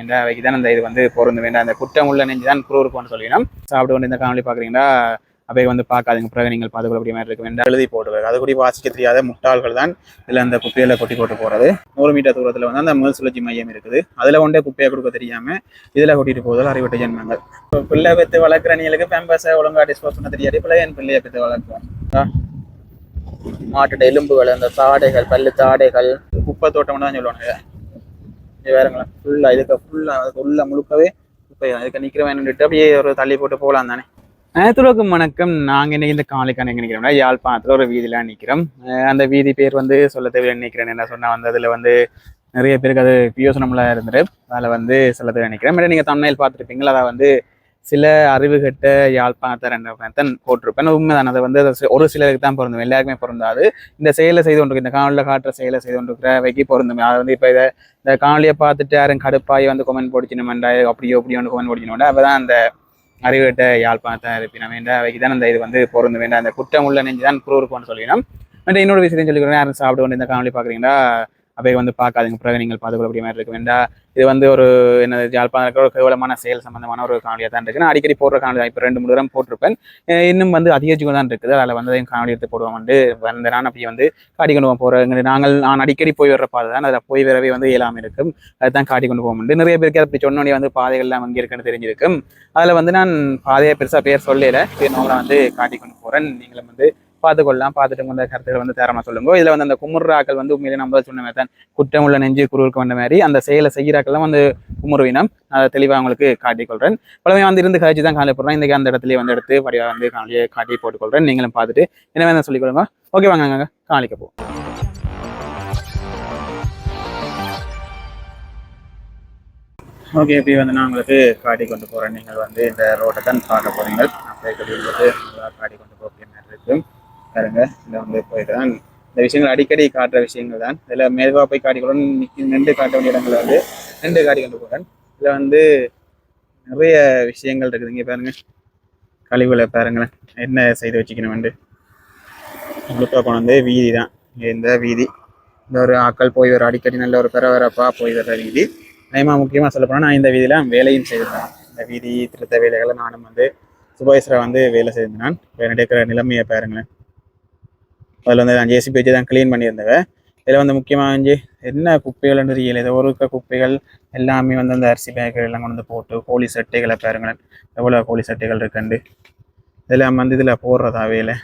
வேண்டாம் அவைக்கு தான் அந்த இது வந்து பொருந்து வேண்டாம் அந்த குற்றம் உள்ள நெஞ்சு தான் குரூருக்கும்னு சொல்லினோம். சாப்பிட்டு கொண்டு இந்த காணொலி பார்க்குறீங்கன்னா அவை வந்து பார்க்காதீங்க. பிறகு நீங்கள் பார்த்துக்கொள்ள மாதிரி இருக்க. வேண்டாம் எழுதி போட்டுருக்காரு அது கூட வாசிக்க தெரியாத முட்டாள்கள் தான் இதில் அந்த குப்பையில கொட்டி போட்டு போகிறது நூறு மீட்டர் தூரத்தில் வந்து அந்த முதல் சுழற்சி மையம் இருக்குது. அதில் கொண்டே குப்பையை கொடுக்க தெரியாமல் இதில் கொட்டிட்டு போகுதல் அறிவிட்ட ஜென்மங்கள். இப்போ பிள்ளை பெற்று வளர்க்குறவங்களுக்கு பேம்பஸை ஒழுங்கா டிஸ்போஸ் பண்ண தெரியாது. பிள்ளை என் பிள்ளையை பெற்று வளர்க்குவோம் மாட்டோட எலும்புகள் அந்த தாடைகள் பல்லு தாடைகள் குப்பை தோட்டம்னு தான் சொல்லுவாங்க இது ஃபுல்லாக இதுக்கு ஃபுல்லாக உள்ள முழுக்கவே குப்பை அதுக்கு இதுக்கு நிற்கிற அப்படியே ஒரு தள்ளி போட்டு போகலாம் தானே. நேற்றுலகம் வணக்கம். நாங்கள் இன்னைக்கு இந்த காலைக்கான எங்கே நிற்கிறோம்னா யாழ்ப்பாணத்தில் ஒரு வீதியில் நிற்கிறோம் அந்த வீதி பேர் வந்து சொல்ல தேவையில்லை நிற்கிறேன் என்ன சொன்னால் வந்து அதில் வந்து நிறைய பேருக்கு அது பியோசனம்லாம் இருந்துட்டு அதில் வந்து சொல்ல தேவை நிற்கிறேன் மேடம் நீங்கள் தமிழில் பார்த்துருப்பீங்களா? அதை வந்து சில அறிவு கட்ட யாழ்ப்பாணத்தை ரெண்டு தான் போட்டிருப்பேன். உண்மைதான். அதை வந்து அதை ஒரு சிலருக்கு தான் பொருந்தும். எல்லாருக்குமே பொருந்தாது. இந்த செயலை செய்து கொண்டு இந்த காணொலியில் காட்டுற செயலை செய்து கொண்டிருக்கிறவைக்கு பொருந்தும். அதை வந்து இப்போ இதை இந்த காணொலியை பார்த்துட்டு யாரும் கடுப்பாய் வந்து கொமெண்ட் போடிச்சினமெண்டா அப்படியோ அப்படியோ வந்து கொமெண்ட் போடிக்கணும்டா அப்போ தான் அந்த அறிவிட்ட யாழ்ப்பாணத்தை இருப்பினம் வேண்டாம் வைக்கி தான் அந்த இது வந்து பொருந்து வேண்டாம் அந்த குற்றம் உள்ள நெஞ்சு தான் குரூருக்கும்னு சொல்லினோம் அண்ட் இன்னொரு விஷயத்தையும் சொல்லிக்கிறேன். யாரும் சாப்பிட்டு கொண்டு இந்த காணொலி பார்க்குறீங்கன்னா அவை வந்து பார்க்காதீங்க. பிறகு நீங்கள் பார்த்துக்கொள்ள மாதிரி இருக்கும். வேண்டாம் இது வந்து ஒரு என்ன யாழ்ப்பாணம் இருக்கிற ஒரு கேவலமான செயல் சம்பந்தமான ஒரு காணொலியாக தான் இருக்கு நான் அடிக்கடி போடுற காணொலி தான். இப்போ ரெண்டு மூணு தரம் போட்டிருப்பேன். இன்னும் வந்து அதிகரிச்சு தான் இருக்குது. அதில் வந்து அதையும் காணொலி எடுத்து போடுவோம் வந்து. வந்த நான் அப்படி வந்து காட்டி கொண்டு போக போகிறேன் நாங்கள் நான் அடிக்கடி போய் வர்ற பாதை தான். அதில் போய் வரவே வந்து இயலாமல் இருக்கும். அதுதான் காட்டி கொண்டு போக முடியும் நிறைய பேருக்கு அப்படி சொன்னோடனே வந்து பாதைகள்லாம் அங்கே இருக்குன்னு தெரிஞ்சிருக்கும். அதில் வந்து நான் பாதையை பெருசாக பேர் சொல்லல. நார்மலாக வந்து காட்டி கொண்டு போகிறேன் நீங்களும் வந்து பார்த்துக்கொள்ளலாம். பார்த்துட்டு உங்க கருத்துக்கள் வந்து தரமா சொல்லுங்க. இதில் வந்து அந்த குமுறாக்கள் வந்து உண்மையிலே நம்ம சொன்ன தான். குற்றம் உள்ள நெஞ்சு குருவுக்கு வந்த மாதிரி அந்த செயலை செய்கிறாக்கள்லாம் வந்து குமுருவினம் அதை தெளிவாக உங்களுக்கு காட்டிக்கொள்கிறேன் பழமை வந்து இருந்து கழிச்சு தான் காலை போடுறேன் இன்றைக்கி அந்த இடத்துல வந்து எடுத்து படியாக வந்து காலையை காட்டி போட்டுக்கொள்கிறேன் நீங்களும் பார்த்துட்டு என்ன வேணும் சொல்லிக்கொள்ளுங்க ஓகே வாங்க வாங்க காலைக்கு போ ஓகே இப்படி வந்து நான் உங்களுக்கு காட்டி கொண்டு போகிறேன் நீங்கள் வந்து இந்த ரோட்டை தான் பார்க்க போகிறீங்க அப்படியே காட்டி கொண்டு பாருங்க. இதில் வந்து போயிட்டு தான் இந்த விஷயங்கள் அடிக்கடி காட்டுற விஷயங்கள் தான். இதில் மெதுவாக போய் காட்டிக்கொள்ள நின்று காட்ட வேண்டிய இடங்களை வந்து நின்று காட்டி கொண்டு போகிறேன் இதில் வந்து நிறைய விஷயங்கள் இருக்குது. இங்கே பாருங்க. கழிவுகளை பாருங்களேன். என்ன செய்து வச்சுக்கணும் வந்து முழுக்க கொண்டு வந்து வீதி தான். இந்த வீதி. இந்த ஒரு ஆட்கள் போய் ஒரு அடிக்கடி நல்ல ஒரு பரபரப்பா போய் வர்ற வீதி. நயமாக முக்கியமாக சொல்ல போனால் நான் இந்த வீதியில் வேலையும் செய்திருந்தேன். இந்த வீதி திருத்த வேலைகளை நானும் வந்து சுபேஸ்வரா வந்து வேலை செய்திருந்தேன். நடக்கிற நிலைமையை பாருங்களேன். அதில் வந்து நான் ஜேசிபி வச்சு தான் க்ளீன் பண்ணியிருந்தேன். இதில் வந்து முக்கியமாக வந்து என்ன குப்பைகள்னு தெரியல. ஏதோ ஒரு இருக்க குப்பைகள் எல்லாமே வந்து அந்த அரிசி பேக்கர் எல்லாம் கொண்டு வந்து போட்டு கோழி சட்டைகளை பாருங்களேன். எவ்வளோ கோழி சட்டைகள் இருக்குண்டு இதெல்லாம் வந்து இதில் போடுறதா வேலை.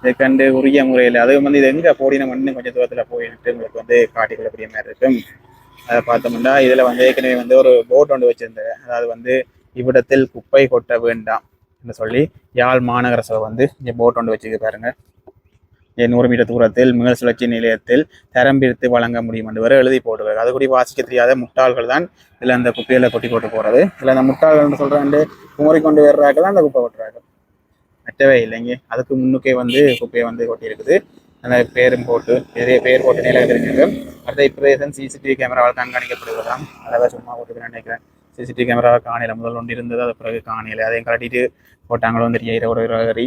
இது கண்டு உரிய முறையில். அதுவும் வந்து இது எங்கே போடின இன்னும் கொஞ்சம் தூரத்தில் போயிட்டு உங்களுக்கு வந்து காட்டிக்கொள்ளக்கூடிய மாதிரி இருக்கும். அதை பார்த்தோம்னா இதில் வந்து ஏற்கனவே வந்து ஒரு போட் ஒன்று வச்சுருந்தேன். அதாவது வந்து இவ்விடத்தில் குப்பை கொட்ட வேண்டாம் என்று சொல்லி யாழ் மாநகர சபை வந்து இங்கே போட் ஒன்று வச்சுக்க பாருங்கள் நூறு மீட்டர் தூரத்தில் மிக சுழற்சி நிலையத்தில் தரம் பிரித்து வழங்க முடியும் என்று வரை எழுதி போடுவார் அது கூட வாசிக்க தெரியாத முட்டாள்கள் தான் இதில் அந்த குப்பையில் கொட்டி போட்டு போகிறது இல்லை அந்த முட்டாள்கள் சொல்கிறாண்டு குமரி கொண்டு வர்றாங்க தான் அந்த குப்பை கொட்டுறாங்க மற்றவே இல்லைங்க. அதுக்கு முன்னுக்கே வந்து குப்பையை வந்து கொட்டியிருக்குது. அந்த பேரும் போட்டு பெரிய பேர் போட்டு நிலையில் இருக்குது அடுத்த இப்பிரதேசம் சிசிடிவி கேமராவால் கண்காணிக்கப்படுவதாம். அதாவது சும்மா போட்டு நினைக்கிறேன். சிசிடிவி கேமராவை காணையில முதல் ஒன்று இருந்தது. அது பிறகு காணையில. அதையும் கலட்டிட்டு போட்டாங்களோ வந்து இரவோட இரவரி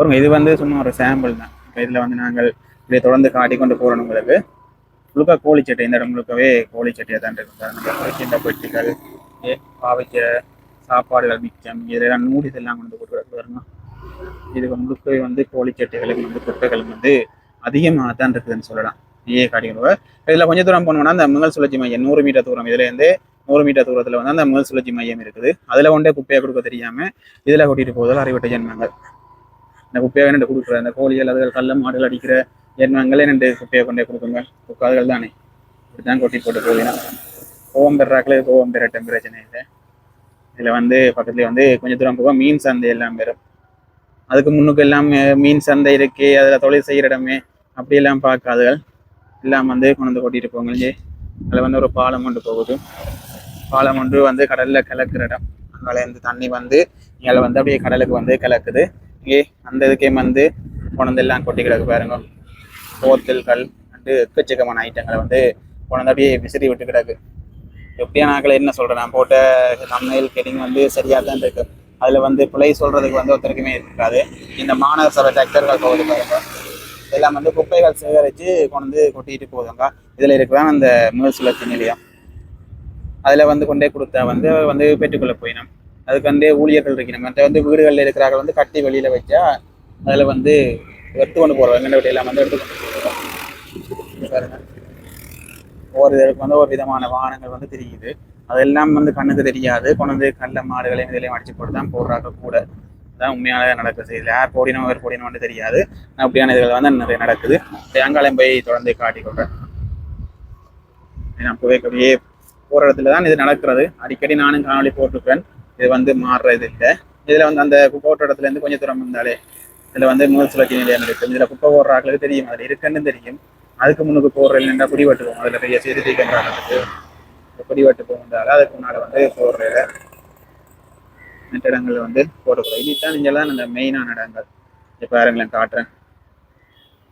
பாருங்க இது வந்து சும்மா ஒரு சாம்பிள் தான். இப்போ இதில் வந்து நாங்கள் இதை தொடர்ந்து காட்டிக்கொண்டு போகிறோம் உங்களுக்கு. முழுக்க கோழிச்சட்டை இந்த இடம் முழுக்கவே கோழிச்சட்டையாக தான் இருக்கும் சார் நம்ம குறைக்கின்ற பெட்டிகள் ஏ சாப்பாடுகள் மிச்சம். இதெல்லாம் நூடிஸ் எல்லாம் கொண்டு போட்டு பாருங்க. இது முழுக்கவே வந்து கோழிச்சட்டைகளுக்கு வந்து குப்பைகளும் வந்து அதிகமாக தான் இருக்குதுன்னு சொல்லலாம். ஏ காட்டிக்கிறவ இதில் கொஞ்சம் தூரம் போனோம்னா அந்த முதல் சுழற்சி மையம் நூறு மீட்டர் தூரம். இதுலேருந்து நூறு மீட்டர் தூரத்தில் வந்து அந்த முதல் சுழற்சி மையம் இருக்குது. அதில் கொண்டே குப்பையை கொடுக்க தெரியாமல் இதில் கொட்டிட்டு போவதால் அறிவிட்ட ஜென்மங்கள். இந்த குப்பையை ரெண்டு கொடுக்குற? அந்த கோழிகள் அதுகள் கல்ல மாடுகள் அடிக்கிற எண்ணங்களே ரெண்டு குப்பையை கொண்டே கொடுக்குங்க? அதுகள் தானே. இப்படி தான் கொட்டி போட்டு போகுதுன்னா கோவம் பெறாக்களே கோவம் பெறட்டும் பிரச்சனை இல்லை. இதில் வந்து பக்கத்துல வந்து கொஞ்சம் தூரம் போக மீன் சந்தை எல்லாம் பெறும் அதுக்கு முன்னுக்கு எல்லாம் மீன் சந்தை இருக்கு அதில் தொழில் செய்கிற இடமே அப்படியெல்லாம் பார்க்காதுகள். எல்லாம் வந்து கொண்டு வந்து கொட்டிட்டு போங்க. அதில் வந்து ஒரு பாலம் கொண்டு போகுது. பாலம் ஒன்று வந்து கடலில் கலக்கிற இடம். அதனால இந்த தண்ணி வந்து இங்கே வந்து அப்படியே கடலுக்கு வந்து கலக்குது. இங்கே அந்த இதுக்கே வந்து கொண்டு வந்து எல்லாம் கொட்டி கிடக்கு பாருங்க. போத்தல்கள் வந்து எக்கச்சக்கமான ஐட்டங்களை வந்து குழந்தை அப்படியே விசிறி விட்டு கிடக்கு. எப்படியா நாக்களை என்ன சொல்கிறேன் நான் போட்ட தமிழ் கெட்டிங் வந்து சரியாக தான் இருக்கு. அதில் வந்து பிழை சொல்கிறதுக்கு வந்து ஒருத்தருக்குமே இருக்காது. இந்த மாநகர சபை டிராக்டர்கள் போகுது பாருங்க. இதெல்லாம் வந்து குப்பைகள் சேகரித்து கொண்டு வந்து கொட்டிட்டு போகுதுங்க. இதில் இருக்கிறான் அந்த முழு சுழற்சி நிலையம். அதில் வந்து கொண்டே கொடுத்தா வந்து வந்து பெற்றுக்கொள்ள போயினோம். அதுக்கு வந்து ஊழியர்கள் இருக்கணும். மற்ற வந்து வீடுகளில் இருக்கிறார்கள் வந்து கட்டி வெளியில் வச்சா அதில் வந்து எடுத்து கொண்டு போகிறோம் எங்கண்ட வீட்டில் வந்து எடுத்து கொண்டு பாருங்க. ஒவ்வொரு இதற்கு வந்து ஒரு விதமான வாகனங்கள் வந்து தெரியுது. அதெல்லாம் வந்து கண்ணுக்கு தெரியாது. கொண்டு வந்து கல்ல மாடுகளையும் இதிலையும் அடிச்சு போட்டு தான் போடுறாங்க கூட. அதான் உண்மையான நடக்குது. இதில் யார் போடினோம் யார் போடினோம்னு தெரியாது. அப்படியான இதுகள் வந்து நிறைய நடக்குது. தேங்காயம் போய் தொடர்ந்து காட்டி கொள்றேன். நான் போய் அப்படியே போகிற இடத்துல தான் இது நடக்கிறது. அடிக்கடி நானும் காணொலி போட்டிருப்பேன். இது வந்து மாறுறது இல்லை. இதில் வந்து அந்த குப்பை இடத்துல இருந்து கொஞ்சம் தூரம் இருந்தாலே இதில் வந்து முதல் சுழற்சி நிலையம் இருக்கும் இதில் குப்பை போடுற ஆட்களுக்கு தெரியும் அதில் இருக்குன்னு தெரியும். அதுக்கு முன்னுக்கு போடுற இல்லைன்னா பிடிவட்டு போகும். அதில் பெரிய செய்தி கேமராக்கு பிடிவட்டு போகிறதால அதுக்கு முன்னால் வந்து போடுற மற்ற இடங்கள் வந்து போடக்கூடாது. இதுதான் இங்கெல்லாம் அந்த மெயினான இடங்கள். இப்போ பாருங்களேன் காட்டுறேன்.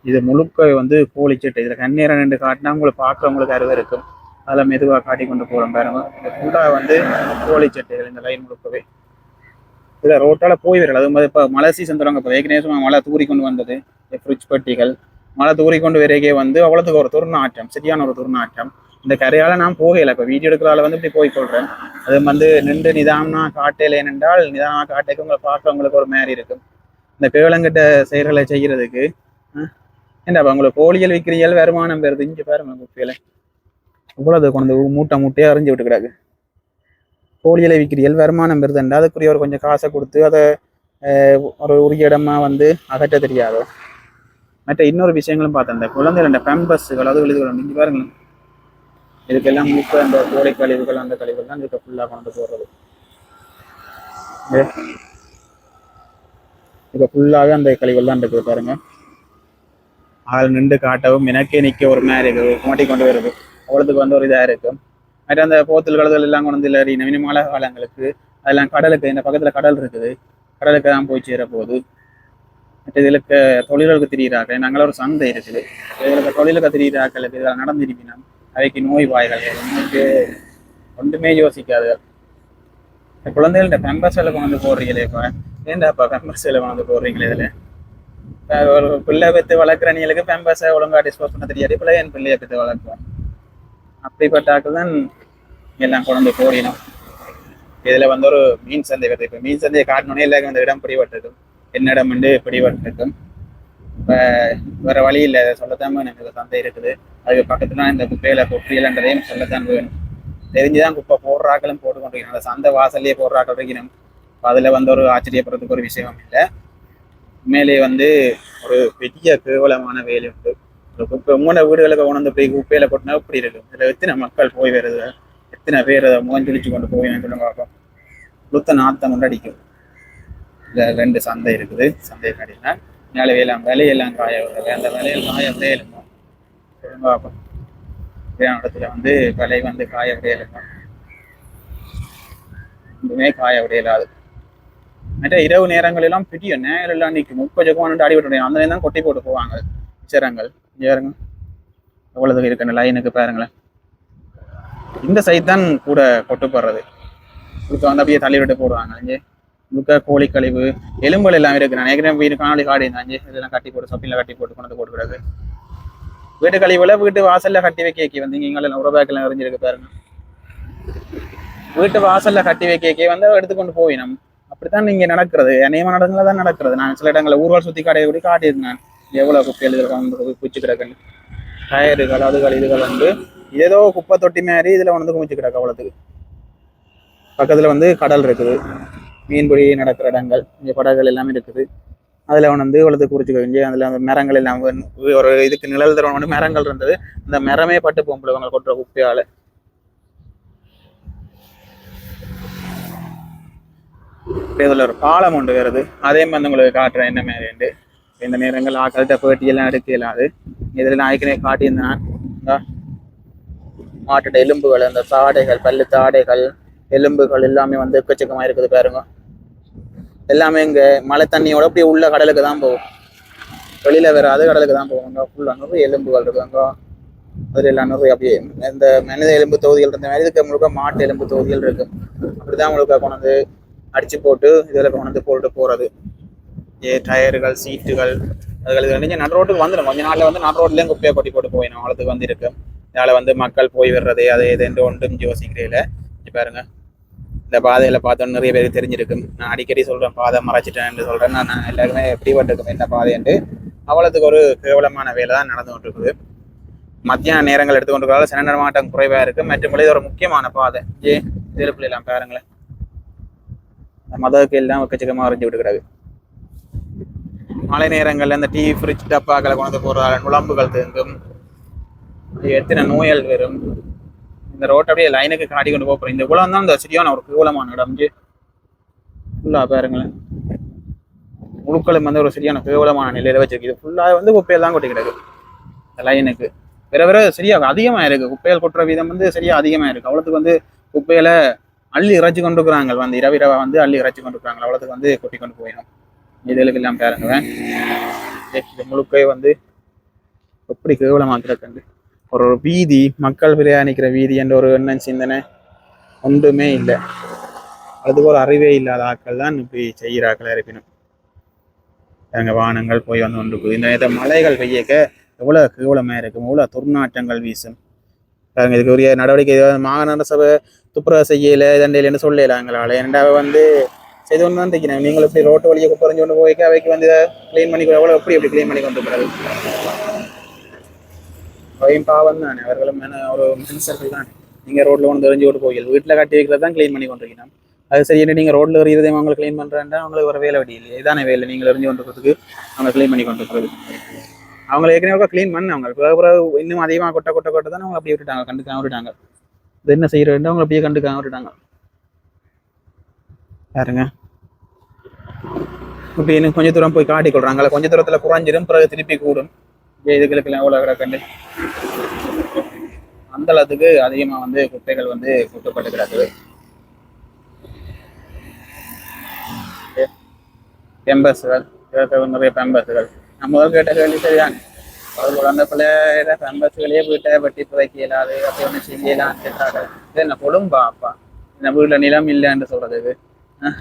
இது முழுக்க வந்து கோழிச்சட்டை. இதில் கண்ணீரை ரெண்டு காட்டினா உங்களை பார்க்குறவங்களுக்கு அருவ இருக்கும் அதில் மெதுவாக காட்டி கொண்டு போகிறோம் பாருங்க. இந்த ஃபுல்லாக வந்து கோழிச்சட்டைகள் இந்த லைன் முழுக்கவே. இதில் ரோட்டால் போய் வரல. அது மாதிரி இப்போ மழை சீசன் தொடங்க இப்போ ஏற்கனவே மழை தூரி கொண்டு வந்தது. இந்த ஃப்ரிட்ஜ் பட்டிகள். மழை தூரி கொண்டு வரைக்கே வந்து அவ்வளோத்துக்கு ஒரு துர்நாற்றம் சரியான ஒரு துர்நாற்றம். இந்த கரையால் நான் போகலை. இப்போ வீடியோ எடுக்கிறதால வந்து இப்படி போய் கொள்றேன். அது வந்து நின்று நிதானம்னா காட்டையில் ஏனென்றால் நிதானமாக காட்டைக்கு உங்களை பார்க்குறவங்களுக்கு ஒரு மாதிரி இருக்கும். இந்த கேளங்கிட்ட செயல்களை செய்கிறதுக்கு ஏன்டா உங்களுக்கு கோழிகள் விற்கிறீர்கள் வருமானம் பெறுது இங்கே பாருங்க குப்பையில் இவ்வளவு கொண்டு மூட்டை மூட்டையாக அறிஞ்சு விட்டு கிடக்கு கோழிகளை விற்கிறீர்கள் வருமானம் பெறுதுண்டா அதுக்குரிய ஒரு கொஞ்சம் காசை கொடுத்து அதை அஹ், ஒரு உரிய இடமா வந்து அகற்ற தெரியாது. மற்ற இன்னொரு விஷயங்களும் பார்த்தேன். இந்த குழந்தைகள் இந்த பேம்பஸ்கள் அதுகள் இதுகள் இங்கே பாருங்களேன். இதுக்கெல்லாம் முழுக்க அந்த கோடை கழிவுகள் அந்த கழிவுகள் தான் இதுக்கு ஃபுல்லாக கொண்டு போடுறது. இப்போ ஃபுல்லாகவே அந்த கழிவுகள் தான் இருக்குது பாருங்க. அதில் நின்று காட்டவும் எனக்கே நிற்க ஒரு மாதிரி இருக்குது மாட்டி கொண்டு வருது. அவ்வளோத்துக்கு வந்து ஒரு இதாக இருக்கும். மற்ற அந்த போத்தல் கடல்கள் எல்லாம் கொண்டு வந்து இல்லை நவீன மழை காலங்களுக்கு அதெல்லாம் கடலுக்கு இந்த பக்கத்தில் கடல் இருக்குது. கடலுக்கு தான் போய் சேர போகுது மற்ற இதில் தொழிலுக்கு திரியிறாக்கள் நாங்கள ஒரு சந்தை இருக்குது. இதில் தொழிலுக்கு திரியிறாக்களுக்கு இதெல்லாம் நடந்திருப்பினா அவைக்கு நோய் வாய்கள் நோய்க்கு ஒன்றுமே யோசிக்காது. குழந்தைகள்கிட்ட குழந்தைகள்ட்ட பெம்பர்ஸில் கொண்டு வந்து போடுறீங்களே இப்போ. ஏண்டாப்பா பெம்பர்ஸில் கொண்டு போடுறீங்களே இதில்? ஒரு பிள்ளை பெற்று வளர்க்குறவங்களுக்கு பெம்பர்ஸை ஒழுங்கா டிஸ்போஸ் பண்ண தெரியாது. பிள்ளை என் பிள்ளையை பெற்று வளர்க்குவோம் அப்படிப்பட்ட தான் எல்லாம் கொண்டு வந்து இதில் வந்து ஒரு மீன் சந்தை வருது இப்போ மீன் சந்தையை காட்டணுன்னே எல்லாருக்கும் அந்த இடம் பிடிபட்டிருக்கும். என்ன இடம் வந்து பிடிபட்டிருக்கும். இப்போ வேற வழி இல்லை. அதை சொல்லத்தாமல் எனக்கு சந்தை இருக்குது. அதுக்கு பக்கத்துல இந்த குப்பையில கொட்டியலன்றதையும் சொல்லத்தான் வேணும். தெரிஞ்சுதான் குப்பை போடுறாக்களும் போட்டு கொண்டிருக்கணும் அந்த சந்தை வாசல்லையே போடுறாக்கள் இருக்கணும் அப்ப அதுல வந்து ஒரு ஆச்சரியப்படுறதுக்கு ஒரு விஷயம் இல்லை. உண்மையிலேயே வந்து ஒரு பெரிய கேவலமான வேலை உண்டு. இப்போ குப்பை மூணு வீடுகளுக்கு உணர்ந்து போய் குப்பையில கொட்டினா எப்படி இருக்கு? இதுல எத்தனை மக்கள் போய் வருது? எத்தனை பேர் அதை முகஞ்சொலிச்சு கொண்டு போய் சொல்லுங்க பார்ப்போம் புளுத்த நாத்தம் கொண்டு அடிக்கும். இந்த ரெண்டு சந்தை இருக்குது. சந்தை கடையில மேலே வேலாம் விலையெல்லாம் காய விடுறது அந்த விலையில் காய விடையலுமா சொல்லுங்க பார்ப்போம் இடத்துல வந்து விலை வந்து காய விடையலுமா இதுவுமே காய விடையலாது மற்ற இரவு நேரங்களெல்லாம் பெரிய நேரம் எல்லாம் நிற்கும். முப்பது ஜக்கம் அடிபட்டு அந்த நேரம் தான் கொட்டி போட்டு போவாங்க. சிரங்கள் இங்க பாருங்க எவ்வளவு இருக்கு லைனுக்கு பாருங்களேன். இந்த சைட் தான் கூட கொட்டுப்படுறது. இதுக்கு வந்து அப்படியே தள்ளி விட்டு போடுவாங்க. இங்கே முக்க கோழி கழிவு எலும்புகள் எல்லாம் இருக்கு. நான் நினைக்கிறேன் வீடு காணொலி காடு இருந்தாங்க இதெல்லாம் கட்டி போட்டு சொப்பில கட்டி போட்டு கொண்டு வந்து போட்டுக்கிறது. வீட்டு கழிவுல வீட்டு வாசல்ல கட்டி வைக்க வந்து இங்கே உரபாக்கெல்லாம் எறிஞ்சிருக்கு பாருங்க. வீட்டு வாசல்ல கட்டி வைக்க வந்து எடுத்துக்கொண்டு போய் நம்ம. அப்படித்தான் இங்க நடக்கிறது. அநேகமான இடங்கள்ல தான் நடக்கிறது. நான் சில இடங்களில் ஊர்வல் சுத்தி காடையை கூட காட்டியிருந்தேன். எவ்வளவு குப்பை இருக்காங்க குச்சி கிடக்குன்னு. டயருகள் அதுகள் இதுகள் வந்து ஏதோ குப்பை தொட்டி மாதிரி இதுல வந்து குமிச்சு கிடக்கு அவ்வளோத்துக்கு பக்கத்துல வந்து கடல் இருக்குது. மீன்பிடி நடக்கிற இடங்கள் இங்கே படகுகள் எல்லாமே இருக்குது. அதில் வந்து இவ்வளவு குறிச்சு இங்கே அதில் அந்த மரங்கள் எல்லாம் ஒரு இதுக்கு நிழல் தரவன் வந்து மரங்கள் இருந்தது. அந்த மரமே பட்டு போகும்போது கொட்டுற குப்பையால. இதில் ஒரு பாலம் ஒன்று வருது அதே மாதிரி உங்களுக்கு காட்டுறேன். என்ன மாதிரிண்டு இந்த நேரங்கள் ஆக்கள்கிட்ட பேட்டியெல்லாம் எடுக்க இயலாது. இதில் நான் ஏற்கனவே காட்டியிருந்தேன். இந்தா, மாட்டோட எலும்புகள் அந்த தாடைகள் பல்லு தாடைகள் எலும்புகள் எல்லாமே வந்து எக்கச்சக்கமாக இருக்குது பாருங்க. எல்லாமே இங்க மழை தண்ணியோட அப்படியே உள்ள கடலுக்கு தான் போகும். வெளியில வராது கடலுக்கு தான் போகும். அங்க ஃபுல்லா நிறைய எலும்புகள் இருக்கு அங்க. எல்லாம் நிறைய அப்படியே இந்த மனித எலும்பு தொகுதிகள் இருந்த மாதிரி இதுக்கு முழுக்க மாட்டு எலும்பு தொகுதிகள் இருக்கு. அப்படிதான் முழுக்க கொண்டு அடிச்சு போட்டு இதில் கொண்டு வந்து போட்டு போறது. டயர்கள் சீட்டுகள் அதுகள் இது வந்து நடு ரோட்டுக்கு வந்துடும் கொஞ்ச நாளில் வந்து நடு ரோட்லயும் குப்பையை கொட்டி போட்டு போயிடும். அவ்வளோத்துக்கு வந்து இருக்கு. வந்து மக்கள் போய் விடுறது அது இது என்று ஒன்றும் யோசிக்கிறீங்கள பாருங்க. இந்த பாதையில் பார்த்தோன்னு நிறைய பேருக்கு தெரிஞ்சிருக்கும் நான் அடிக்கடி சொல்கிறேன் பாதை மறைச்சிட்டேன் சொல்றேன். நான் நான் எல்லாருமே எப்படி பண்ணிருக்கோம் என்ன பாதைன்ட்டு அவ்வளோத்துக்கு ஒரு கேவலமான வேலை தான் நடந்து கொண்டிருக்குது. மத்தியான நேரங்கள் எடுத்துக்கொண்டிருக்கிறதால சில நடமாட்டம் குறைவா இருக்கு. மற்றும் இது ஒரு முக்கியமான பாதை. ஏ திருப்பில் பாருங்களேன் பாருங்களேன். மதவுக்கு எல்லாம் கச்சிக்கமாக அறிஞ்சு விட்டுக்கிறாங்க மழை நேரங்கள்ல இந்த டீ ஃப்ரிட்ஜ் டப்பாக்களை கொண்டு போகிறதால நுழம்புகள் தேங்கும். எத்தனை நோயல் வரும். இந்த ரோட்டை அப்படியே லைனுக்கு காட்டி கொண்டு போகிறோம் இந்த குளம் தான் இந்த சரியான ஒரு கேவலமான இடம் ஃபுல்லாக பாருங்களேன். முழுக்களும் வந்து ஒரு சரியான கேவலமான நிலையில வச்சிருக்கு. இது ஃபுல்லாக வந்து குப்பையில் தான் கொட்டி கிடக்கு. இந்த லைனுக்கு வேற வேற சரியா அதிகமாக இருக்குது குப்பைகள் கொட்டுற வீதம் வந்து சரியா அதிகமாக இருக்குது அவ்வளோத்துக்கு வந்து குப்பையில அள்ளி இறைச்சி கொண்டு இருக்கிறாங்க வந்து இரவு இரவா வந்து அள்ளி இறைச்சி கொண்டு இருக்கிறாங்க அவ்வளோத்துக்கு வந்து கொட்டி கொண்டு போயிடும். இதுகளுக்கு எல்லாம் பாருங்க இது முழுக்கை வந்து எப்படி கேவலமாக ஒரு ஒரு வீதி மக்கள் பிரயாணிக்கிற வீதி என்ற ஒரு எண்ணம் சிந்தனை ஒன்றுமே இல்லை. அதுக்கு ஒரு அறிவே இல்லாத ஆக்கள் தான் இப்படி செய்கிறாக்கள் இருப்பினும். எங்கள் வானங்கள் போய் வந்து கொண்டு இந்த இதை மலைகள் பெய்யக்க எவ்வளோ கேவலமாக இருக்கும். எவ்வளோ துர்நாற்றங்கள் வீசும். பாருங்க இதுக்கு உரிய நடவடிக்கை. மாநகர சபை துப்புரவு செய்யலை தண்டையிலன்னு சொல்லல எங்களால். ஏன்டா வந்து செய்து ஒன்று தான் தைக்கிறேன் நீங்கள் எப்படி ரோட்டு வழியை குப்பரைஞ்சு கொண்டு போய் அவைக்கு வந்து க்ளீன் பண்ணி எவ்வளோ எப்படி எப்படி க்ளீன் பண்ணி கொண்டு போகிறது அவையும் பாவம் தானே. அவர்களும் ஒரு மின்சர்கள் தான். நீங்கள் ரோட்டில் ஒன்று தெரிஞ்சு கொண்டு போய்கள் வீட்டில் கட்டி வைக்கிறது தான் க்ளீன் பண்ணி கொண்டிருக்கணும் அது சரி நீங்கள் ரோட்டில் எறியதே அவங்களுக்கு க்ளீன் பண்ணுறேன்டா அவங்களுக்கு ஒரு வேலை வெடி இல்லை வேலை. நீங்கள் எரிஞ்சு கொண்டு போகிறதுக்கு அவங்க க்ளீன் பண்ணி கொண்டு போகிறது அவங்களை ஏற்கனவே க்ளீன் பண்ண அவங்க பிறகு பிறகு இன்னும் அதிகமாக கொட்ட கொட்ட கொட்ட தான் அவங்க அப்படியே விட்டுட்டாங்க. கண்டுக்காம விட்டுட்டாங்க. இது என்ன செய்யறேன் அவங்க அப்படியே கண்டுக்காம விட்டுட்டாங்க. பாருங்க. இப்படி இன்னும் கொஞ்சம் தூரம் போய் காட்டி கொள்றாங்க கொஞ்ச தூரத்துல குறைஞ்சிடும் பிறகு திருப்பி கூடும். இதுகளுக்கெல்லாம் எவ்வளோ கிடக்குண்டு அந்த அளவுக்கு அதிகமா வந்து குப்பைகள் வந்து கூட்டப்பட்டு கிடக்குது பெம்பர்ஸுகள் நிறைய பெம்பர்ஸுகள் நம்ம முதல் கேட்ட கேள்வி சரிதான். அவர் குழந்த பிள்ளையில பெம்பர்ஸுகளே வீட்டை வெட்டி புதைக்க இயலாது அப்படி ஒன்று செய்யலாம் கேட்டாங்க இது என்ன கொழும்பா அப்பா? இந்த வீட்டில் நிலம் இல்லைன்னு சொல்றது அஹ்,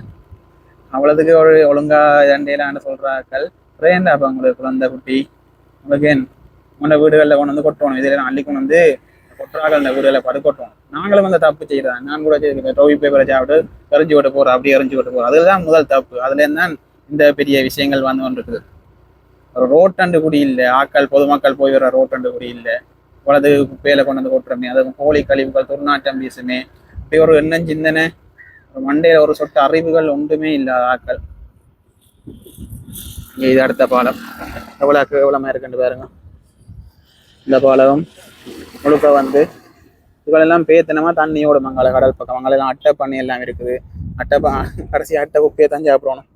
அவ்வளவுக்கு ஒரு ஒழுங்கா தண்டையிலான சொல்றாக்கள் ரேண்டா அப்ப உங்களுக்கு குழந்தை குட்டி? உங்களுக்கு ஏன் உங்களோட வீடுகளில் கொண்டு வந்து கொட்டணும். இதில் அள்ளி கொண்டு வந்து கொட்டுறாங்க இந்த வீடுகளை படு நாங்களும் அந்த தப்பு செய்கிறேன் நான் கூட செய்திருக்கேன். டோவி பேப்பரை சாப்பிட்டு எரிஞ்சு விட்டு போறோம். அப்படி எரிஞ்சு விட்டு போறோம். அதுதான் முதல் தப்பு. அதுலேருந்து தான் இந்த பெரிய விஷயங்கள் வந்து கொண்டிருக்குது. ஒரு ரோட்டண்டு குடி இல்லை. ஆட்கள் பொதுமக்கள் போய் வர ரோட்டண்டு குடி இல்லை. உலது குப்பையில கொண்டு வந்து கொட்டுறமே. அதுவும் கோழி கழிவுகள் துர்நாற்றம் வீசுமே. இப்படி ஒரு எண்ணம் சிந்தனை மண்டையில ஒரு சொட்டு அறிவுகள் ஒன்றுமே இல்லாத ஆட்கள் இது அடுத்த பாலம். எவ்வளவு எவ்வளவு இருக்குன்னு பாருங்க. இந்த பாலம் முழுக்க வந்து இதுகளெல்லாம் பேத்தனமா தண்ணியோட மங்கள கடல் பக்கம் மங்களெல்லாம் அட்டை பண்ணி எல்லாம் இருக்குது. அட்டை கடைசி அட்டை குப்பையை தான் சாப்பிடணும்.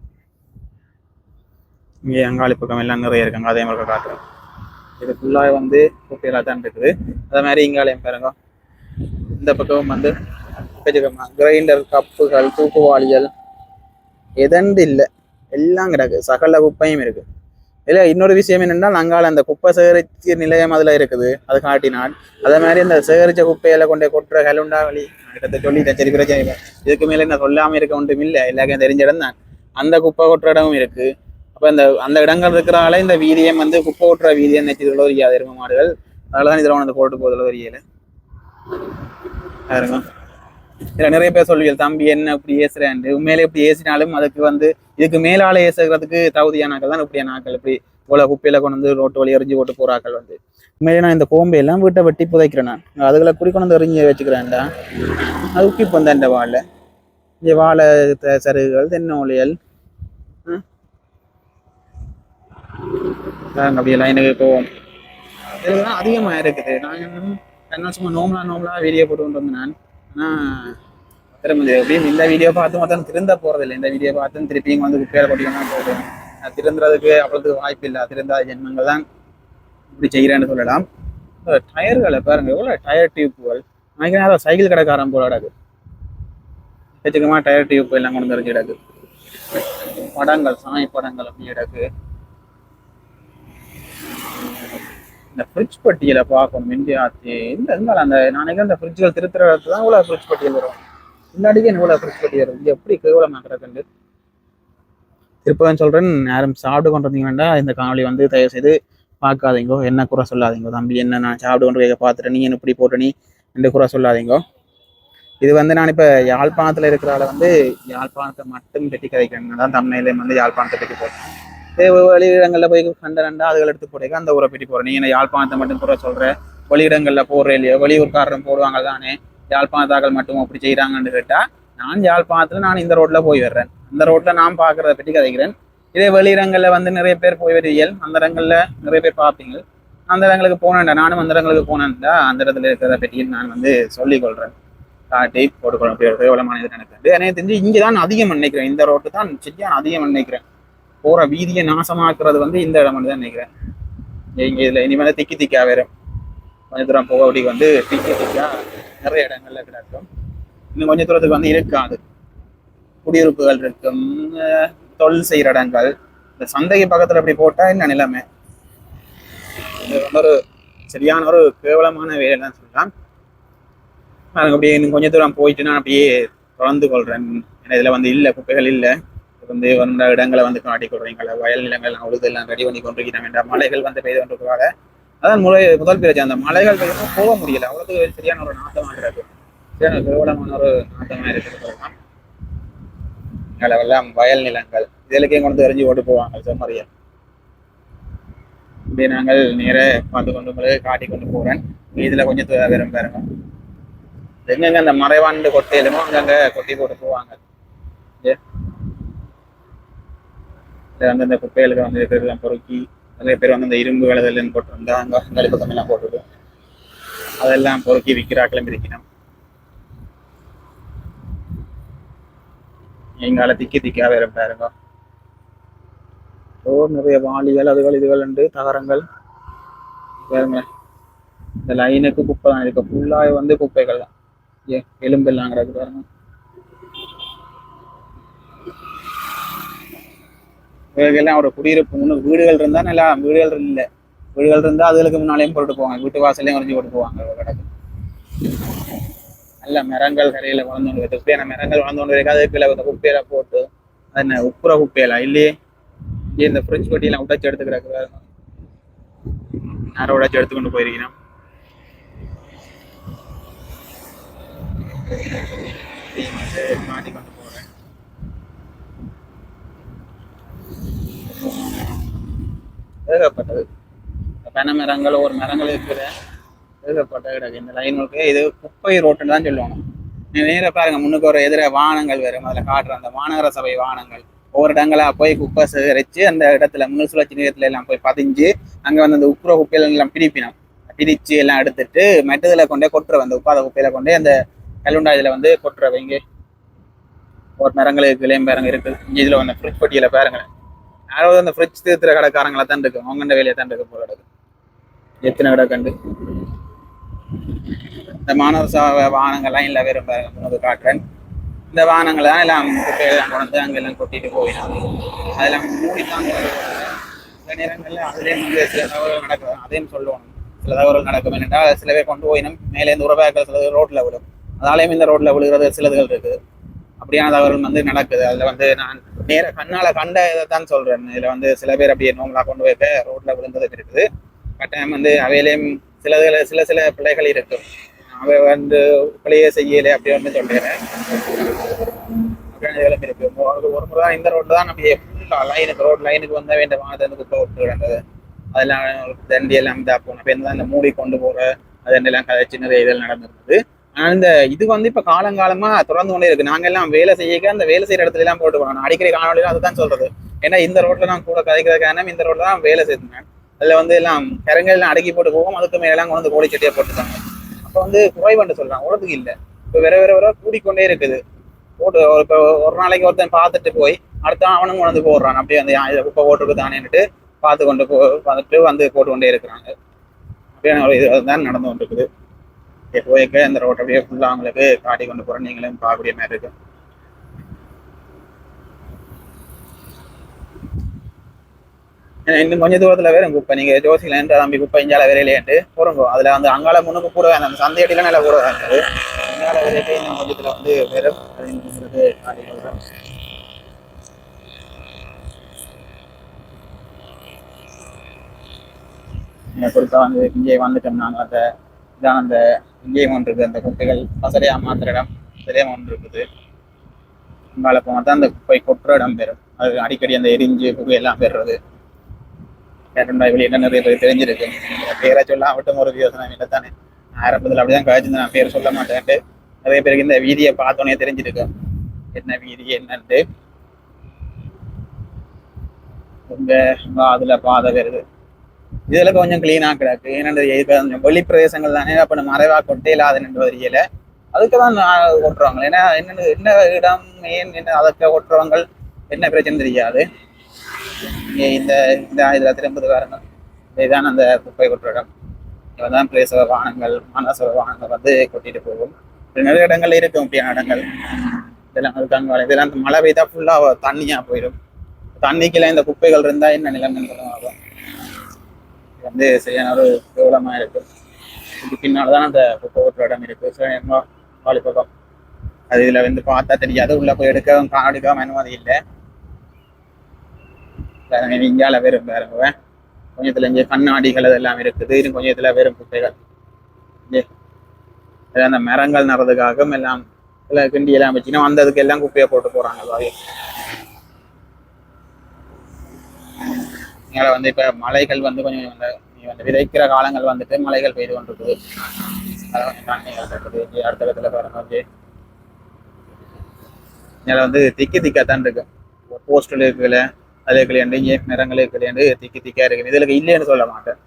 இங்கே அங்காளி பக்கம் எல்லாம் நிறைய இருக்காங்க அதே மாதிரி காட்டுறேன். இது ஃபுல்லாக வந்து குப்பையெல்லாம் தான் இருக்குது. அதே மாதிரி இங்காலையும் பாருங்க. இந்த பக்கமும் வந்து கிரைண்டர் கப்புகள் தூக்குவாளிகள் எதண்டு இல்லை எல்லாம் கிடக்கு. சகல குப்பையும் இருக்கு. இல்லை இன்னொரு விஷயம் என்னென்னா அங்கால அந்த குப்பை சேகரித்து நிலையம் அதுல இருக்குது. அது காட்டினால் அதே மாதிரி இந்த சேகரிச்ச குப்பையில கொண்டு கொட்டுற கலுண்டா வழி கிட்ட சொல்லிட்டேன். சரி பிரச்சனை இல்லை. இதுக்கு மேலே என்ன சொல்லாமல் இருக்க ஒன்றும் இல்லை. எல்லாருக்கும் தெரிஞ்ச இடம் தான் அந்த குப்பை கொட்டுற இடமும் இருக்கு. அப்ப அந்த அந்த இடங்கள் இருக்கிறனால இந்த வீரியம் வந்து குப்பை கொட்டுற வீரியம் நினைச்சதுகளோ ஒரு எரும மாடுகள். அதனாலதான் இதுல ஒன்று போட்டு போதில் ஒரு இருக்கும் இதில் நிறைய பேர் சொல்லுவீங்க தம்பி என்ன இப்படி ஏசுறேன்ட்டு. உண்மையிலே இப்படி ஏசினாலும் அதுக்கு வந்து இதுக்கு மேலால ஏசுகிறதுக்கு தகுதியான ஆக்கள் தான் இப்படியான ஆக்கள் இப்படி போல குப்பையில கொண்டு வந்து ரோட்டு வழி எரிஞ்சு போட்டு போற வந்து. உண்மையிலே நான் இந்த கோம்பை எல்லாம் வீட்டை வெட்டி புதைக்கிறேன் நான். அதுகளை குடி கொண்டு வந்து எரிஞ்சு வச்சுக்கிறேன்டா. அது உப்பி இப்போ இந்த வாழை இங்கே வாழை சருகுகள் தென்னோலியல் ஒளியல் அப்படியே லைனுக்கு போவோம். இதெல்லாம் அதிகமாக இருக்குது. நான் என்ன சும்மா நோம்பலா நோம்பலா வெளியே போட்டு கொண்டு வந்தேன் நான். திரும்ப எப்படியும் இந்த வீடியோ பார்த்து மொத்தம் திருந்த போறதில்லை இந்த வீடியோ பார்த்து திருப்பியும் வந்து குப்பையில கொட்டிக்கணும் போடுவேன் திருந்துறதுக்கு அவ்வளோது வாய்ப்பு இல்லை. திருந்தாத ஜென்மங்கள் தான் இப்படி செய்கிறேன்னு சொல்லலாம். இந்த டயர்களை பாருங்க. எவ்வளோ டயர் டியூப்புகள். நினைக்கிறேன் அதான் சைக்கிள் கடைக்காரன் போல கிடக்கு. வச்சுக்கமா டயர் டியூப் எல்லாம் கொண்டு வந்து கிடக்கு படங்கள் சாமி படங்கள் அப்படி கிடக்கு. இந்த ஃப்ரிட்ஜ் பட்டியலை பார்க்கணும் இந்தியா இந்த இருந்தாலும் அந்த நாளைக்கு அந்த ஃப்ரிட்ஜ்கள் திருத்துற இடத்துல தான் இவ்வளோ ஃப்ரிட்ஜ் பட்டியல் வரும். முன்னாடியே இவ்வளோ ஃப்ரிட்ஜ் பட்டியல் வரும். இது எப்படி கேவலமாக கிடக்குண்டு திருப்பதான் சொல்கிறேன் யாரும் சாப்பிட்டு கொண்டு வந்தீங்கன்னா இந்த காணொலி வந்து தயவு செய்து பார்க்காதீங்கோ. என்ன குறை சொல்லாதீங்க தம்பி. என்ன நான் சாப்பிட்டு கொண்டு போய் பார்த்துட்டு நீ என்ன இப்படி போட்டு நீ என்று குறை சொல்லாதீங்கோ. இது வந்து நான் இப்ப யாழ்ப்பாணத்துல இருக்கிறால வந்து யாழ்ப்பாணத்தை மட்டும் கட்டி கதைக்கிறேன் தான் தமிழ்நிலையும் வந்து யாழ்ப்பாணத்தை பற்றி போட்டேன் வெளியிடங்கள்ல போய் கண்ட ரெண்டா அதுகள் எடுத்து போடுங்க அந்த ஊரை பற்றி போகிறேன் நீங்க யாழ்ப்பாணத்தை மட்டும் போற சொல்ற? இடங்களில் போடுற இல்லையோ? வெளியூர்காரரும் போடுவாங்க தானே? யாழ்ப்பாணத்தாக்கள் மட்டும் அப்படி செய்யறாங்கன்னு கேட்டா நான் யாழ்ப்பாணத்துல நான் இந்த ரோட்ல போய் வர்றேன். அந்த ரோட்டில் நான் பார்க்குறத பற்றி கதைக்கிறேன். இதே வெளியிடங்கள்ல வந்து நிறைய பேர் போய் வருவியல் அந்த இடங்கள்ல நிறைய பேர் பார்ப்பீங்க. அந்த இடங்களுக்கு போனேன்டா. நானும் அந்த இடங்களுக்கு போனேன்டா. அந்த இடத்துல இருக்கிறத பற்றி நான் வந்து சொல்லிக் கொள்றேன். காட்டி போட்டுக்கொள்ள கேவலமான இது எனக்கு. எனக்கு தெரிஞ்சு இங்கே தான் அதிகம் நினைக்கிறேன். இந்த ரோட்டு தான் சரியான அதிகம் நினைக்கிறேன். போற வீதியை நாசமாக்குறது வந்து இந்த இடம் தான் நினைக்கிறேன். இங்க இதுல இனிமேல திக்கி திக்கா வேற கொஞ்ச தூரம் போக அப்படி வந்து திக்கி திக்கா நிறைய இடங்கள்ல கிடக்கும். இன்னும் கொஞ்ச தூரத்துக்கு வந்து இருக்காது. குடியிருப்புகள் இருக்கும் தொழில் செய்யற இடங்கள். இந்த சந்தைக்கு பக்கத்துல அப்படி போட்டா என்ன நிலைமை? இது ஒரு சரியான ஒரு கேவலமான வேலை தான் சொல்லலாம் அப்படியே இன்னும் கொஞ்ச தூரம் போயிட்டு நான் அப்படியே தொடர்ந்து கொள்றேன். ஏன்னா இதுல வந்து இல்லை குப்பைகள் இல்லை. வந்து வந்த இடங்களை வந்து காட்டி கொள்றீங்களா வயல் நிலங்கள் உழுது எல்லாம் ரெடி பண்ணி கொண்டிருக்கிறோம் என்ற மலைகள் வந்து பெய்து கொண்டிருக்கிறாங்க அதான் முறை முதல் பிரச்சனை. அந்த மலைகள் பெய்யும் போக முடியல. அவ்வளவு சரியான ஒரு நாட்டமா இருக்கு. சரியான கேவலமான ஒரு நாட்டமா இருக்குது எல்லாம் வயல் நிலங்கள். இதெல்லாம் கொண்டு தெரிஞ்சு ஓட்டு போவாங்க செம்மறியா இப்படி நாங்கள் நேர பார்த்து கொண்டு போய் காட்டி கொண்டு போறேன். இதுல கொஞ்சம் தூரம் பாருங்க. எங்கெங்க அந்த மறைவாண்டு கொட்டையிலுமோ அங்கங்க கொட்டி போட்டு போவாங்க. அந்தந்த வந்து குப்பைகளுக்கு வந்து இருக்கிறதெல்லாம் பொறுக்கி நிறைய பேர் வந்து இந்த இரும்பு விளைதல்னு போட்டு வந்தா அங்க கழிப்பக்கம் எல்லாம் அதெல்லாம் பொறுக்கி விற்கிறாக்களும் இருக்கணும் எங்கால திக்கி திக்கா வேற பாருங்க ஓ நிறைய வாளிகள் அதுகள் இதுகள் உண்டு தகரங்கள் பாருங்க இந்த லைனுக்கு குப்பை தான் இருக்கு ஃபுல்லாக வந்து குப்பைகள் தான் ஏ எலும்பெல்லாம் கிடக்கு பாருங்க. இவர்களெல்லாம் அவரோட குடியிருப்பு முன்னு வீடுகள் இருந்தா நல்லா வீடுகள் இல்லை. வீடுகள் இருந்தா அதுகளுக்கு முன்னாலேயும் போட்டு போவாங்க. வீட்டு வாசலையும் குறைஞ்சி போட்டு போவாங்க கிடக்கு நல்ல மரங்கள் கரையில வளர்ந்து கொண்டு குப்பையான மரங்கள் வளர்ந்து கொண்டு இருக்கு அதுக்குள்ள அந்த குப்பையில போட்டு அது என்ன உப்புற குப்பையில? இல்லையே. இங்கே இந்த ஃப்ரிட்ஜ் கொட்டியெல்லாம் உடைச்சு எடுத்துக்கிறாங்க பாருங்க யாரோ உடைச்சு எடுத்து கொண்டு போயிருக்கணும் மாட்டி கொண்டு போறேன் ஏகப்பட்டது பனை மரங்கள் ஒரு மரங்கள் இருக்கிற ஏகப்பட்ட கிடக்கு. இந்த லைனுக்கு இது குப்பை ரோட்டுன்னு தான் சொல்லுவாங்க. நேராக பாருங்க முன்னுக்கு ஒரு எதிர வானங்கள் வரும் அதில் காட்டுற அந்த மாநகர சபை வானங்கள். ஒவ்வொரு இடங்களா போய் குப்பை சேகரிச்சு அந்த இடத்துல முன் சுழற்சி நேரத்துல எல்லாம் போய் பதிஞ்சு அங்க வந்து அந்த உப்புற குப்பையில எல்லாம் பிரிப்பினோம் பிரிச்சு எல்லாம் எடுத்துட்டு மெட்டதுல கொண்டே கொட்டுற அந்த உப்பாத குப்பையில கொண்டே அந்த கல்லுண்டா இதுல வந்து கொட்டுற இங்கே. ஒரு மரங்களுக்கு இளையம் பாருங்க இருக்கு இங்க இதுல வந்து ஃப்ரிட்ஜ் பட்டியல பாருங்க யாராவது அந்த ஃப்ரிட்ஜ் திருத்துற கடைக்காரங்களா தான் இருக்கு அவங்க வேலையை தான் இருக்க போல எத்தனை கடை கண்டு? இந்த மாணவ வாகனங்கள்லாம் இல்லை வெறும் பாருங்க காட்டுறேன். இந்த வாகனங்களை தான் எல்லாம் குப்பையெல்லாம் கொண்டு அங்கெல்லாம் கொட்டிட்டு போயிடும் அதெல்லாம் மூடி தான் சில நேரங்களில் அதுலேயும் வந்து சில தவறுகள் நடக்கும். அதையும் சொல்லுவோம் சில தவறுகள் நடக்கும் என்றால் சில பேர் கொண்டு போயினும் மேலேருந்து உறவாக்கள் சில ரோட்டில் விடும் அதாலேயும் இந்த ரோட்டில் விழுகிறது சிலதுகள் இருக்குது. அப்படியான தவறுகள் வந்து நடக்குது. அதில் வந்து நான் நேர கண்ணால் கண்ட இதை தான் சொல்கிறேன் இதில் வந்து சில பேர் அப்படியே நோம்பலாக கொண்டு போய் ரோட்டில் விழுந்தது இருக்குது. கட்டாயம் வந்து அவையிலையும் சில சில சில பிள்ளைகள் இருக்கும். அவை வந்து பிள்ளையே செய்யலை அப்படி வந்து சொல்கிறேன் அப்படியான இருக்குது இருக்கு. ஒரு முறை தான் இந்த ரோட்டில் தான் நம்ம லைனுக்கு ரோட் லைனுக்கு வந்த வேண்டிய வானத்தை வந்து குப்பை விட்டு கிடந்தது அதெல்லாம் தண்டி எல்லாம் இதா போன அப்போ இந்த மூடி கொண்டு போகிற அதெல்லாம் கதை சின்ன இதெல்லாம் நடந்திருந்தது. ஆனா இந்த இது வந்து இப்ப காலங்காலமா தொடர்ந்து கொண்டே இருக்கு. நாங்க எல்லாம் வேலை செய்யக்க அந்த வேலை செய்யற இடத்துல எல்லாம் போட்டு நான் அடிக்கடி காணொலியில அதுதான் சொல்றது. ஏன்னா இந்த ரோட்ல நான் கூட கதைக்கிற காரணம் இந்த ரோட்ல தான் வேலை செய்தேன் அதுல வந்து எல்லாம் கரங்கள் எல்லாம் அடக்கி போட்டு போகும். அதுக்கு மேலாம் எல்லாம் கொண்டு வந்து கோழி போட்டுருக்காங்க. போட்டுட்டாங்க அப்ப வந்து குறைவண்டு சொல்றாங்க. உலகத்துக்கு இல்ல. இப்ப வேற வேற வேற கூடிக்கொண்டே இருக்குது. போட்டு ஒரு- ஒரு நாளைக்கு ஒருத்தன் பார்த்துட்டு போய் அடுத்த அவனும் கொண்டு வந்து போடுறான். அப்படியே வந்து இதை குப்பை போட்டுருக்கு தானேன்னுட்டு பார்த்து கொண்டு போ பார்த்துட்டு வந்து போட்டு கொண்டே இருக்கிறாங்க. அப்படியான ஒரு இது தான் நடந்து கொண்டிருக்குது. போய்க்க இந்த ரோட்டை அப்படியே ஃபுல்லாக அவங்களுக்கு காட்டி கொண்டு போகிறேன் நீங்களும் பார்க்கக்கூடிய மாதிரி இருக்கு இன்னும் கொஞ்சம் தூரத்தில் வேறு குப்பை. நீங்கள் ஜோசியில் தம்பி குப்பை இஞ்சால விரையிலேன்ட்டு போறோங்க. அதில் அந்த அங்கால முன்னுக்கு கூட வேண்டாம் அந்த சந்தையடியில் நல்லா கூட வேண்டாது இங்கால விரையிட்டு இன்னும் கொஞ்சத்தில் வந்து வெறும் அது காட்டி கொடுக்குறேன் குறிப்பாக வந்து இங்கே வந்துட்டோம் நாங்கள் அந்த இதான் அந்த இங்கேயும் ஒன்று இருக்கு அந்த குப்பைகள் வசதியாக மாத்திர இடம் இதுலேயும் ஒன்று இருக்குது. அங்கால போனால் தான் அந்த குப்பை கொட்டுற இடம் பெறும் அது அடிக்கடி அந்த எரிஞ்சு புகை எல்லாம் பெறுறது. வெளியே என்ன நிறைய பேர் தெரிஞ்சிருக்கு. பேரை சொல்ல மட்டும் ஒரு யோசனை இல்லை தானே. ஆரம்பத்தில் அப்படிதான் கழிச்சிருந்தேன் நான் பேர் சொல்ல மாட்டேன்ட்டு நிறைய பேருக்கு இந்த வீதியை பார்த்தோன்னே தெரிஞ்சிருக்கு. என்ன வீதி என்னன்ட்டு. உங்க அதுல பாதை வருது. இதுல கொஞ்சம் கிளீனா கிடக்கு. ஏன்னா கொஞ்சம் வெளி பிரதேசங்கள் தானே. அப்போ நம்ம மறைவா கொட்டையில அது நின்று வரையில. அதுக்கு தான் நான் ஏன்னா என்ன என்ன இடம் ஏன் என்ன அதற்கு கொட்டுறவங்க என்ன பிரச்சனை தெரியாது. இந்த இந்த இதில் திரும்புது இதுதான் அந்த குப்பை கொட்டுற இடம். இவன் தான் பிரேசவ வாகனங்கள் மானசவ வாகனங்கள் வந்து கொட்டிட்டு போகும். நிறைய இடங்கள் இருக்கும் அப்படியான இடங்கள். இதெல்லாம் இருக்காங்க இதெல்லாம் மழை பெய்தா ஃபுல்லா தண்ணியா போயிடும். தண்ணிக்குள்ள இந்த குப்பைகள் இருந்தா என்ன நிலைமை ஆகும் வந்து சரியான ஒரு கேவலமா இருக்கு. இதுக்கு பின்னால்தான் அந்த குப்பை இடம் இருக்கு. சரிமா அது இதுல வந்து பார்த்தா தெரியாது. உள்ள போய் எடுக்கவும் காடுக்காம அனுமதி இல்லை. இங்கால வெறும் பாருங்க கொஞ்சத்துல இங்கே கண்ணாடிகள் அதெல்லாம் இருக்குது. இன்னும் கொஞ்சத்துல வெறும் குப்பைகள். இங்கே அந்த மரங்கள் நடுறதுக்காகவும் எல்லாம் எல்லாம் கிண்டி எல்லாம் வச்சுன்னா வந்ததுக்கு எல்லாம் குப்பையை போட்டு போறாங்க. இங்கே வந்து இப்ப மலைகள் வந்து கொஞ்சம் அந்த நீ வந்து விதைக்கிற காலங்கள் வந்துட்டு மலைகள் பெய்து கொண்டிருக்குது. அதை கொஞ்சம் தண்ணிகள் இருக்குது. அடுத்த இடத்துல பாருங்க வந்து இதில் வந்து திக்கி திக்காத்தான் இருக்கு. போஸ்டல் இருக்குல்ல அது கிடையாது இங்கே நிறங்களே கிடையாது திக்கி திக்கா இருக்கு இதுல இல்லைன்னு சொல்ல மாட்டேன்.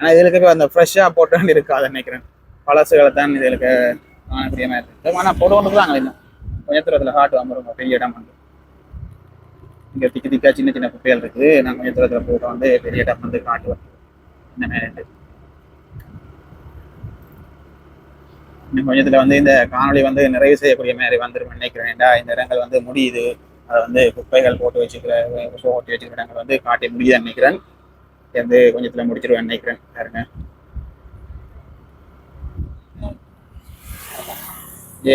ஆனா இதுல இப்ப அந்த ஃப்ரெஷ்ஷா போட்டான்னு இருக்காது நினைக்கிறேன். பழசுகளை தான் இதுல காணக்கூடிய மாதிரி இருக்கு. ஆனா போட்டு கொண்டு தான் இன்னும். கொஞ்சம் தூரத்துல காட்டு வந்துருங்க பெரிய இடம் வந்து இங்க திக்கி திக்கா சின்ன சின்ன குப்பைகள் இருக்கு. நான் கொஞ்சம் தூரத்துல போட்டு வந்து பெரிய இடம் வந்து காட்டுவேன். இந்த மாதிரி இருக்கு. இன்னும் கொஞ்சத்தில் வந்து இந்த காணொலி வந்து நிறைவு செய்யக்கூடிய மாதிரி வந்துடும் நினைக்கிறேன். இந்த இடங்கள் வந்து முடியுது. அதை வந்து குப்பைகள் போட்டு வச்சுக்கிற ஷோ ஓட்டி வச்சுக்கிற இடங்கள் வந்து காட்டி முடியுதுன்னு நினைக்கிறேன். சேர்ந்து வந்து முடிச்சிருவேன் நினைக்கிறேன். பாருங்க. ஏ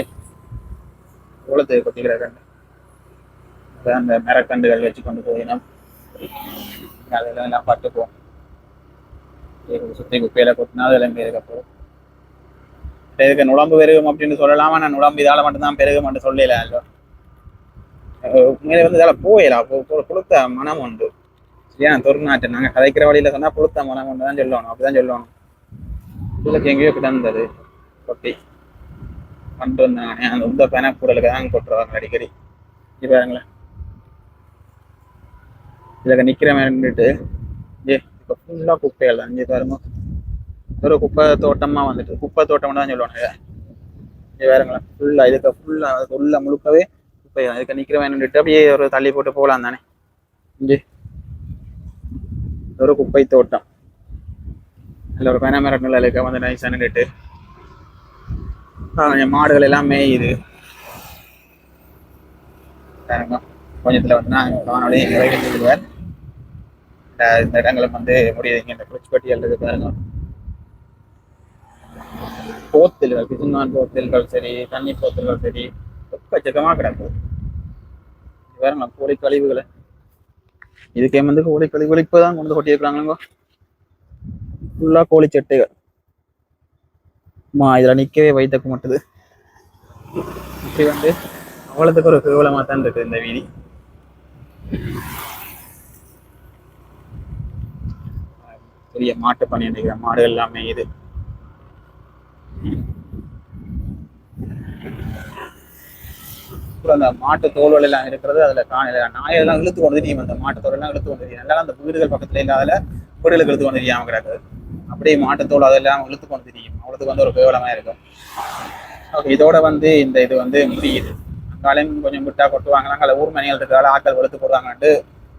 எவ்வளோ கொத்திக்கிற அந்த மரக்கண்டுகள் வச்சு கொண்டு போயினோம் அதெல்லாம் எல்லாம் பட்டுப்போம் சுத்தி குப்பையில கொட்டினா அதெல்லாம் பெருக்கப்போ இதுக்கு நுழம்பு பெருகும் அப்படின்னு சொல்லலாமா. நான் நுழம்பு இதால மட்டும்தான் பெருகும் மட்டும் சொல்லல அல்லோ உண்மையில வந்து இதால போயிடலாம் புளுத்த மனம் உண்டு. சரியா? தொருநாட்டு நாங்க கதைக்கிற வழியில சொன்னா புளுத்த மனம் உண்டு தான் சொல்லணும். அப்படிதான் சொல்லணும். இதுக்கு எங்கேயோ கிடந்தது. கொட்டி. கொண்டு வந்தாங்க. அந்த உந்த பெனக்கூடலுக்கு தான் கொட்டுருவாங்க அடிக்கடி. இப்போ இதில் நிற்கிறவன்ட்டு ஏ இப்போ ஃபுல்லாக குப்பைகள் தான் இங்கே பாருங்க. ஒரு குப்பை தோட்டமா வந்துட்டு குப்பை தோட்டம் தான் சொல்லுவாங்க இது வேறுங்களேன் ஃபுல்லா இதுக்கு ஃபுல்லா உள்ள முழுக்கவே குப்பை தான் இதுக்கு நிக்கிறவன் நின்றுட்டு அப்படியே ஒரு தள்ளி போட்டு போகலாம் தானே. இங்கே. ஒரு குப்பை தோட்டம். இல்லை ஒரு பனைமரம் நிலையில வந்து நைஸாக நின்றுட்டு கொஞ்சம் மாடுகள் எல்லாம் மேயுது. பாருங்க கொஞ்சத்துல வந்து நான் காணொலி நிறைவு இந்த இடங்களும் வந்து முடியுதுங்க இந்த குளிச்சுப்பட்டியல் இருக்கு பாருங்க போத்தல்கள் பிசுங்கான் போத்தல்கள் சரி தண்ணி போத்தல்கள் சரி எக்கச்சக்கமா கிடக்குது வேற நான் கோழி கழிவுகளை. இதுக்கே வந்து கோழி கழிவுகள் இப்பதான் கொண்டு கொட்டி இருக்கிறாங்க ஃபுல்லா கோழி சட்டைகள். அம்மா இதுல நிக்கவே வைத்தக்க மாட்டுது. இப்படி வந்து அவ்வளவுக்கு ஒரு கேவலமா தான் இருக்கு இந்த வீதி. பெரிய மாட்டு பண்ணி நினைக்கிற மாடுகள் எல்லாமே இது. அந்த மாட்டு தோல்கள் எல்லாம் இருக்கிறது அதுல காணல நாயெல்லாம் இழுத்து கொண்டு தெரியும் அந்த மாட்டு தோல் எல்லாம் இழுத்து கொண்டு தெரியும் நல்லா அந்த வீடுகள் பக்கத்துல இல்லாத வீடுகளுக்கு இழுத்து கொண்டு தெரியாம கிடக்குது அப்படியே மாட்டு தோல் அதெல்லாம் இழுத்து கொண்டு தெரியும் அவ்வளவுக்கு வந்து ஒரு கேவலமா இருக்கும். ஓகே இதோட வந்து இந்த இது வந்து முடியுது. அங்காலையும் கொஞ்சம் விட்டா கொட்டுவாங்க. அங்கே ஊர் மணிகள் இருக்கிறால ஆட்கள் வெளுத்து போடுவாங்கன்ட்டு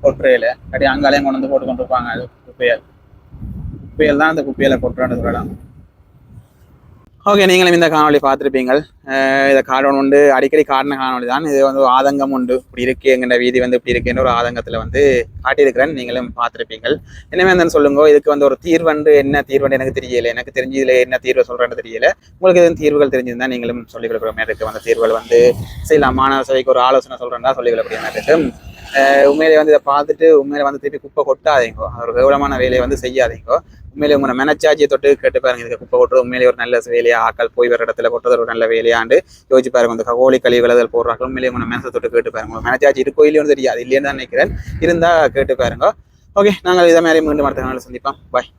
கொட்டுறையில கட்டி அங்காலையும் கொண்டு வந்து போட்டு கொண்டு இருப்பாங்க அது குப்பையல். குப்பையில் தான் அந்த குப்பையில கொட்டுறான்னு சொல்லலாம். ஓகே நீங்களும் இந்த காணொலி பார்த்துருப்பீங்கள். இதை காரணம் உண்டு அடிக்கடி காரண காணொலி தான். இது வந்து ஆதங்கம் உண்டு. இப்படி இருக்கு எங்கிற வீதி வந்து இப்படி இருக்குன்ற ஒரு ஆதங்கத்தில் வந்து காட்டியிருக்கிறேன். நீங்களும் பார்த்துருப்பீங்கள். என்னமே இருந்தாலும் சொல்லுங்க இதுக்கு வந்து ஒரு தீர்வண்டு என்ன தீர்வண்டு எனக்கு தெரியல. எனக்கு தெரிஞ்சதில் என்ன தீர்வு சொல்கிறேன்னு தெரியல. உங்களுக்கு எதுவும் தீர்வுகள் தெரிஞ்சிருந்தா நீங்களும் சொல்லிக் கொடுக்குற மாதிரி இருக்கு. அந்த தீர்வுகள் வந்து செய்யலாம் மாணவ சபைக்கு ஒரு ஆலோசனை சொல்கிறேன்னா சொல்லிக் கொடுக்குற மாதிரி இருக்கு. உண்மையிலே வந்து இதை பார்த்துட்டு உண்மையில வந்து திருப்பி குப்பை கொட்டாதீங்க. ஒரு கௌரவமான வேலையை வந்து செய்யாதீங்க. உண்மையிலே உங்களை மனச்சாட்சியை தொட்டு கேட்டு பாருங்க இதுக்கு குப்பை கொட்டுறது உண்மையிலே ஒரு நல்ல வேலையா ஆக்கள் போய் வர இடத்துல கொட்டுறது ஒரு நல்ல வேலையாண்டு யோசிச்சு பாருங்க இந்த கோழி கழிவுகள் அதில் போடுறாங்க உண்மையிலே உங்களை மனசை தொட்டு கேட்டு பாருங்க. உங்க மனச்சாட்சி இருக்கோ இல்லையோன்னு தெரியாது இல்லைன்னு தான் நினைக்கிறேன். இருந்தா கேட்டு பாருங்க. ஓகே நாங்கள் இதை மாதிரி மீண்டும் அடுத்த நாள் சந்திப்போம். பாய்